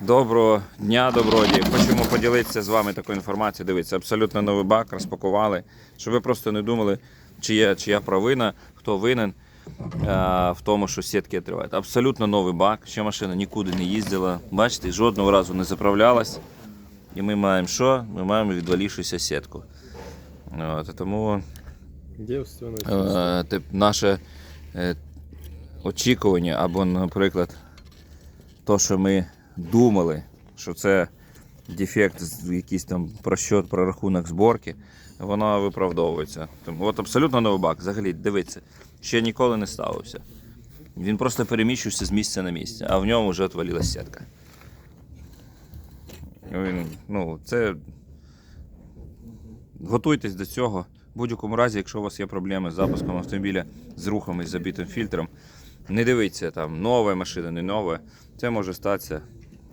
Доброго дня, добродії. Хочемо поділитися з вами такою інформацією. Дивіться, абсолютно новий бак розпакували, щоб ви просто не думали, чия, чия провина, хто винен а, в тому, що сітки тривають. Абсолютно новий бак, ще машина нікуди не їздила. Бачите, жодного разу не заправлялась. І ми маємо що? Ми маємо відвалівшуюся сітку. От, тому Девственность. е, тип, наше е, очікування, або, наприклад, то, що ми думали, що це дефект, якийсь там просчет, прорахунок зборки, воно виправдовується. Тому от абсолютно новий бак, взагалі, дивіться, ще ніколи не ставився. Він просто переміщувався з місця на місце, а в ньому вже отвалилась сітка. Він, ну, це Готуйтесь до цього. В будь-якому разі, якщо у вас є проблеми з запуском автомобіля з рухами з забитим фільтром, не дивіться там нова машина, не нова. Це може статися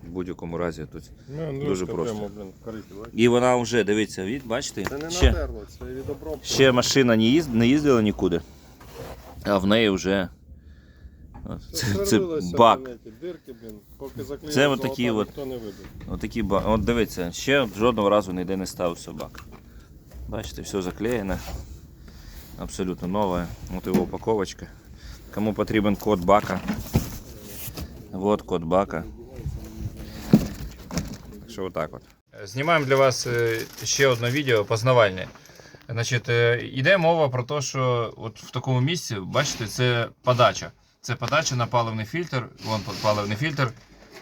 в будь-якому разі тут. Ну, Дуже просто. Прямо, блін, в? І вона вже дивіться, від, бачите, Це не ще, натерло, це від обробки. ще машина не, їзд, не їздила нікуди, а в неї вже от, це, це бак. Дирки, блін, поки Це от золота, такі от-. Отакі ба... От дивіться, ще жодного разу ніде не ставився бак. Бачите, все заклеєно. Абсолютно нове. От його упаковочка. Кому потрібен код бака. Вот код бака. Що отак от. Знімаємо для вас е, ще одне відео познавальне. Значить, е, йде мова про те, що от в такому місці, бачите, це подача. Це подача на паливний фільтр. Вон паливний фільтр.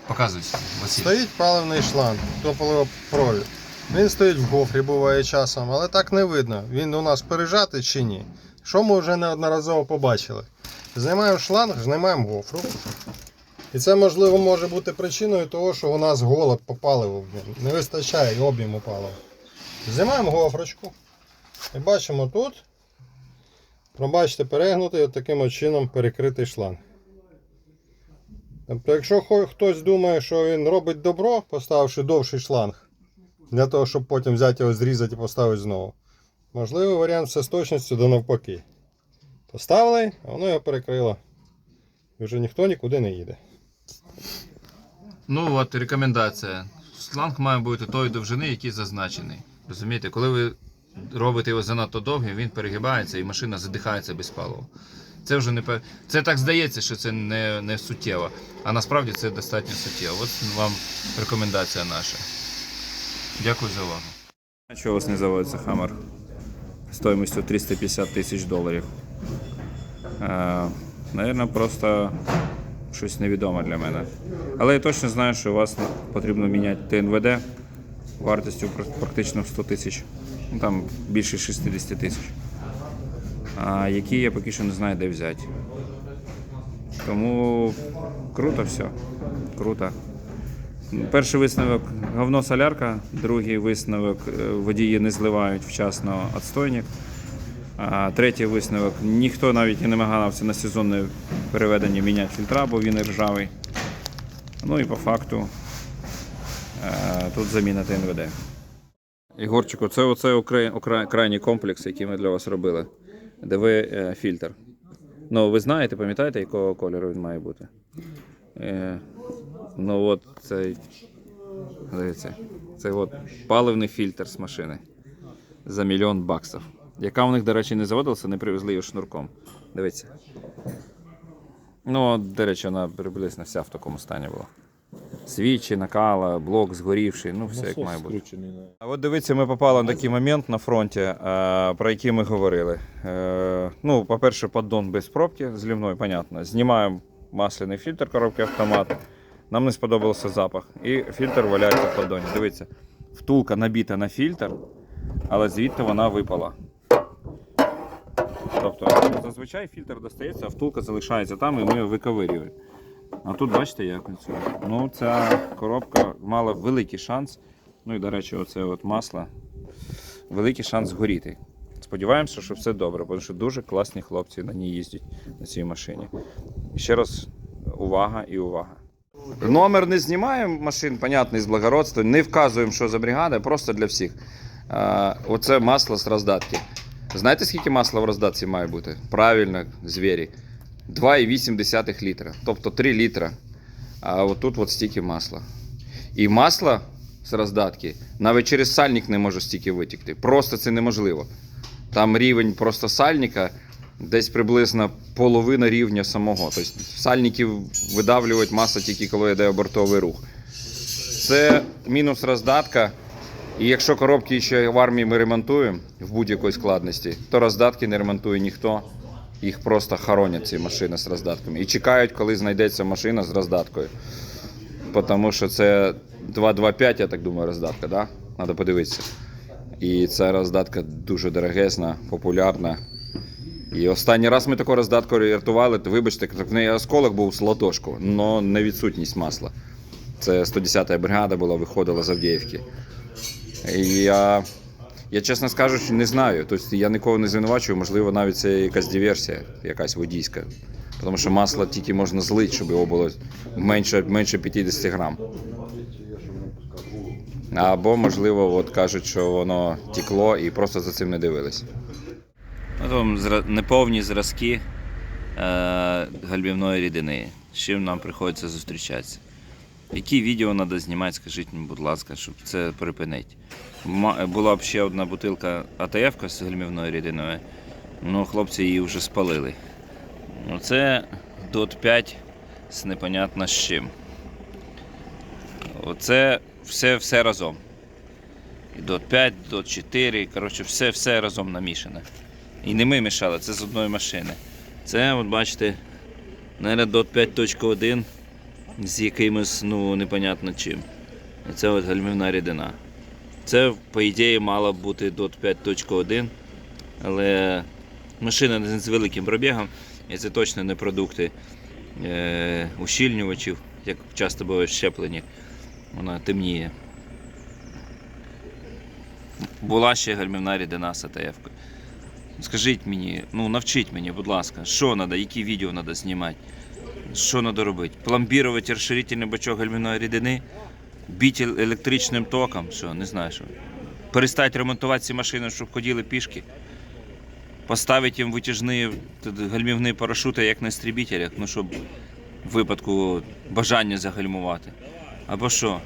Показується. Стоїть паливний шланг, топлопровід. Він стоїть в гофрі, буває часом, але так не видно, він у нас пережатий чи ні. Що ми вже неодноразово побачили. Знімаємо шланг, знімаємо гофру. І це можливо може бути причиною того, що у нас голод по паливу. Не вистачає об'єму палива. Знімаємо гофрочку. І бачимо тут. Пробачте, перегнутий от таким чином перекритий шланг. Тобто, якщо хтось думає, що він робить добро, поставивши довший шланг, для того, щоб потім взяти його зрізати і поставити знову. Можливий варіант все з точністю до навпаки. Поставили, а воно його перекрило. І вже ніхто нікуди не їде. Ну от рекомендація. Шланг має бути тої довжини, який зазначений. Розумієте, коли ви робите його занадто довгим, він перегибається і машина задихається без палива. Це вже не Це так здається, що це не, не суттєво, а насправді це достатньо суттєво. От вам рекомендація наша. Дякую за увагу. А чого у вас не заводиться Хаммер? Стоїмостю 350 тисяч доларів. Е, Навірно, просто щось невідоме для мене. Але я точно знаю, що у вас потрібно міняти ТНВД вартістю практично в 100 тисяч. Ну, там більше 60 тисяч. А які я поки що не знаю, де взяти. Тому круто все. Круто. Перший висновок говно солярка, другий висновок е, водії не зливають вчасно відстойник. Третій висновок ніхто навіть і не намагався на сезонне переведення міняти фільтра, бо він ржавий. Ну і по факту е, тут заміна ТНВД. Ігорчику, це оце крайній комплекс, який ми для вас робили. Де ви е, фільтр. Ну, ви знаєте, пам'ятаєте, якого кольору він має бути? Е, ну от цей. Дивіться. Це от паливний фільтр з машини за мільйон баксів. Яка у них, до речі, не заводилася, не привезли її шнурком. Дивіться. Ну, до речі, вона приблизно вся в такому стані була. Свічі, накала, блок згорівший, ну все як має бути. А от дивіться, ми попали на такий момент на фронті, е, про який ми говорили. Е, Ну, по-перше, поддон без пробки злівної, понятно. Знімаємо масляний фільтр коробки автомат. Нам не сподобався запах. І фільтр валяється в поддоні. Дивіться, втулка набіта на фільтр, але звідти вона випала. Тобто, зазвичай фільтр достається, а втулка залишається там і ми його виковирюємо. А тут бачите, як це. Ну, ця коробка мала великий шанс. Ну і, до речі, оце от масло. Великий шанс згоріти. Сподіваємося, що все добре, тому що дуже класні хлопці на ній їздять на цій машині. Ще раз увага і увага. Номер не знімаємо машин, понятний з благородства, не вказуємо, що за бригада, просто для всіх. Оце масло з роздатки. Знаєте, скільки масла в роздатці має бути? Правильно, звірі. 2,8 літра. Тобто 3 літра. А отут от стільки масла. І масло з роздатки навіть через сальник не може стільки витікти. Просто це неможливо. Там рівень просто сальника десь приблизно половина рівня самого. Тобто сальники видавлюють масло тільки коли йде обертовий рух. Це мінус роздатка. І якщо коробки ще в армії ми ремонтуємо в будь-якої складності, то роздатки не ремонтує ніхто. Їх просто хоронять ці машини з роздатками. І чекають, коли знайдеться машина з роздаткою. Тому що це 225, я так думаю, роздатка, да? Треба подивитися. І ця роздатка дуже дорогезна, популярна. І останній раз ми таку роздатку рятували, то вибачте, в неї осколок був з латошку, але не відсутність масла. Це 110-та бригада була, виходила з Авдіївки. Я, я чесно скажучи, не знаю. Тобто я нікого не звинувачую, можливо, навіть це якась диверсія, якась водійська. Тому що масло тільки можна злити, щоб його було менше, менше 50 грам. Або, можливо, от кажуть, що воно тікло і просто за цим не дивились. Ну, там неповні зразки е, гальмівної рідини. З чим нам приходиться зустрічатися. Які відео треба знімати, скажіть мені, будь ласка, щоб це припинити. Була б ще одна бутилка АТФ з гальмівною рідиною. Ну, хлопці її вже спалили. Ну, Це DOT 5 з непонятно з чим. Оце все, все разом. І DOT 5, DOT 4, коротше, все, все разом намішане. І не ми мішали, це з одної машини. Це, от бачите, наверное, DOT 5.1 з якимось, ну, непонятно чим. І це от гальмівна рідина. Це, по ідеї, мала б бути DOT 5.1, але машина з великим пробігом, і це точно не продукти е, ущільнювачів, як часто буває в щепленні. Вона темніє. Була ще гальмівна рідина з АТФ. Скажіть мені, ну навчіть мені, будь ласка, що треба, які відео треба знімати, що треба робити? Пломбірувати розширительний бачок гальмівної рідини, бити електричним током, що, не знаю що. Перестати ремонтувати ці машини, щоб ходили пішки. Поставити їм витяжні гальмівні парашути, як на стрібітелях, ну щоб в випадку бажання загальмувати. Або що?